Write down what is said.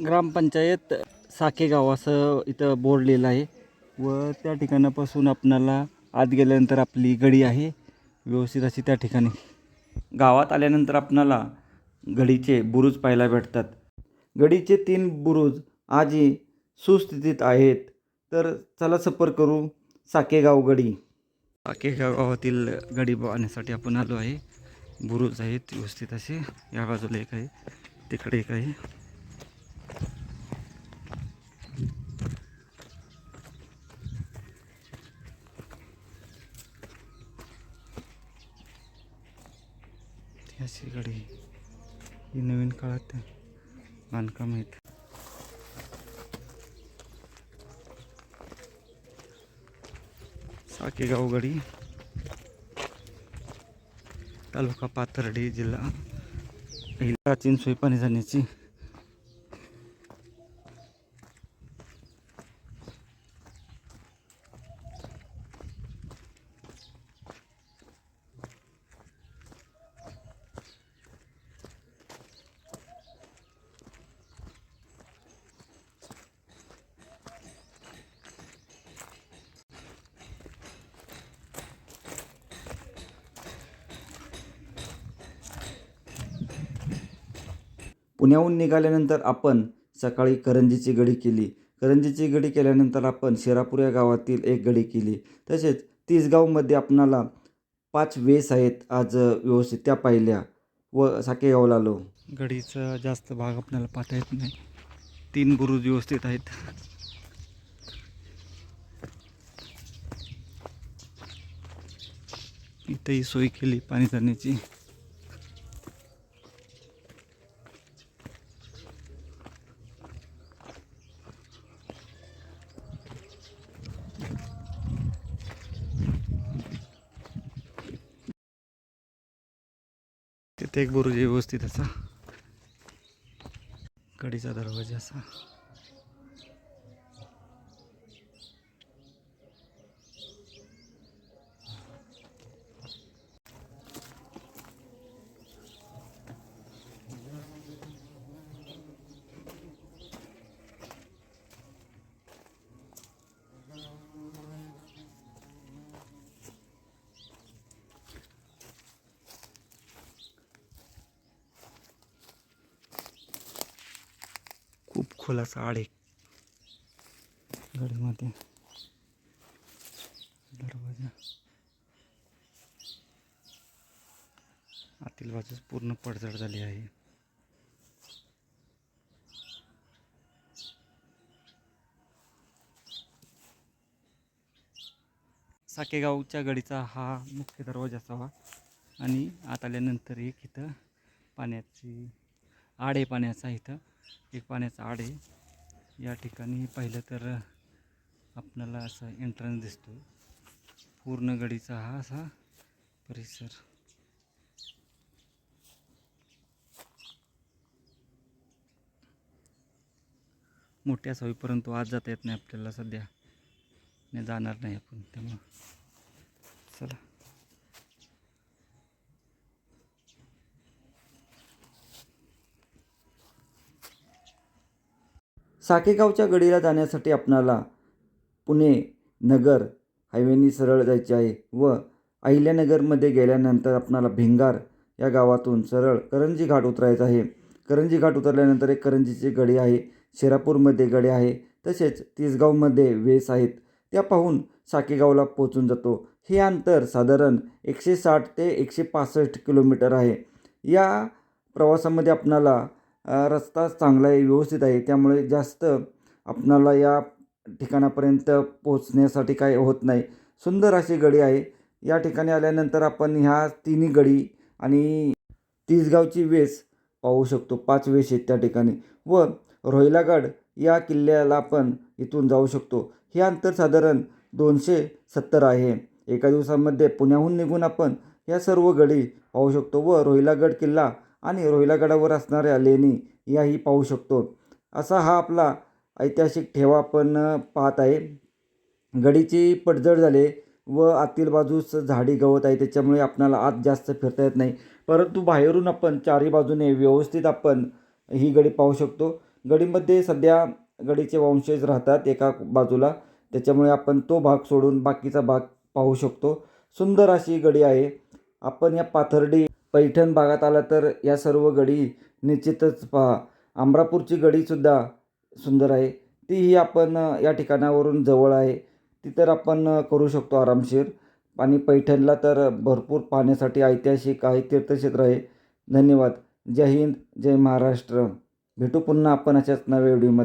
ग्रामपंचायत साकेगाव असं इथं बोर्ड लिहिलं आहे व त्या ठिकाणापासून आपणाला आत गेल्यानंतर आपली गडी आहे. व्यवस्थित अशी त्या ठिकाणी गावात आल्यानंतर आपणाला गडीचे बुरुज पाहायला भेटतात. गडीचे तीन बुरुज आजही सुस्थितीत आहेत. तर चला सफर करू साकेगाव गडी. साकेगाव गावातील गडी पाहण्यासाठी आपण आलो आहे. बुरुज आहेत व्यवस्थित असे. या बाजूला एक आहे तिकडे एक आहे. अशी गाडी ही नवीन काळात बांधकाम आहेत. साकेगाव गडी तालुका पाथर्डी जिल्हा. प्राचीन सोय पाणी जाण्याची पुण्याहून निघाल्यानंतर आपण सकाळी करंजीची गडी केली. करंजीची गडी केल्यानंतर आपण शिरापूर या गावातील एक गडी केली. तसेच तिसगावमध्ये आपणाला पाच वेस आहेत आज व्यवस्थित त्या पाहिल्या व साकेगावला आलो. गडीचा जास्त भाग आपल्याला पाहता येत नाही. तीन बुरुज व्यवस्थित आहेत. इथंही सोय केली पाणी जाण्याची प्रत्येक एक बुरुज व्यवस्थित असा. कडीचा दरवाजा असा. खोलाचा खोल आड आहे गडीमध्ये दरवाजा. आतील बाजूस पूर्ण पडझड झाली आहे. साकेगावच्या गडीचा हा मुख्य दरवाजा असावा. आणि आत आल्यानंतर एक इथं पाण्याची आड आहे पाण्याचा इथं एक पाण्याचा आड आहे. या ठिकाणी पाहिलं तर आपल्याला असा एंट्रन्स दिसतो पूर्ण गडीचा हा असा परिसर. मोठ्या परंतु आज जाता येत नाही आपल्याला सध्या. नाही जाणार नाही आपण त्यामुळं. चला. साखेगावच्या गडीला जाण्यासाठी आपणाला पुणे नगर हायवेनी सरळ जायचे आहे व अहिल्यानगरमध्ये गेल्यानंतर आपणाला भिंगार या गावातून सरळ करंजी घाट उतरायचा आहे. करंजी घाट उतरल्यानंतर एक करंजीची गडी आहे. शिरापूरमध्ये गडी आहे. तसेच तिसगावमध्ये वेस आहेत. त्या पाहून साकेगावला पोचून जातो. हे अंतर साधारण एकशे साठ ते एकशे पासष्ट किलोमीटर आहे. या प्रवासामध्ये आपणाला रस्ता चांगला आहे व्यवस्थित आहे. त्यामुळे जास्त आपणाला या ठिकाणापर्यंत पोचण्यासाठी काय होत नाही. सुंदर अशी गडी आहे. या ठिकाणी आल्यानंतर आपण ह्या तिन्ही गडी आणि तिसगावची वेस पाहू शकतो. पाच वेस आहेत त्या ठिकाणी. व रोहिलागड या किल्ल्याला आपण इथून जाऊ शकतो. हे अंतर साधारण दोनशे सत्तर आहे. एका दिवसामध्ये पुण्याहून निघून आपण या सर्व गडी पाहू शकतो. व रोहिलागड किल्ला आणि रोहिलागडावर असणाऱ्या लेणी याही पाहू शकतो. असा हा आपला ऐतिहासिक ठेवा आपण पाहत आहे. गडीची पडझड झाले व आतील बाजूस झाडी गवत आहे. त्याच्यामुळे आपणाला आत जास्त फिरता येत नाही. परंतु बाहेरून आपण चारी बाजूने व्यवस्थित आपण ही गडी पाहू शकतो. गडीमध्ये सध्या गडीचे वंशज राहतात एका बाजूला. त्याच्यामुळे आपण तो भाग सोडून बाकीचा भाग पाहू शकतो. सुंदर अशी गडी आहे. आपण या पाथर्डी पैठण भागात आला तर या सर्व गडी निश्चितच पहा. अमरापूरची गडीसुद्धा सुंदर आहे. तीही आपण या ठिकाणावरून जवळ आहे. ती तर आपण करू शकतो आरामशीर. आणि पैठणला तर भरपूर पाहण्यासाठी ऐतिहासिक आहे तीर्थक्षेत्र आहे. धन्यवाद. जय हिंद जय महाराष्ट्र. भेटू पुन्हा आपण अशाच नव्या व्हिडिओमध्ये.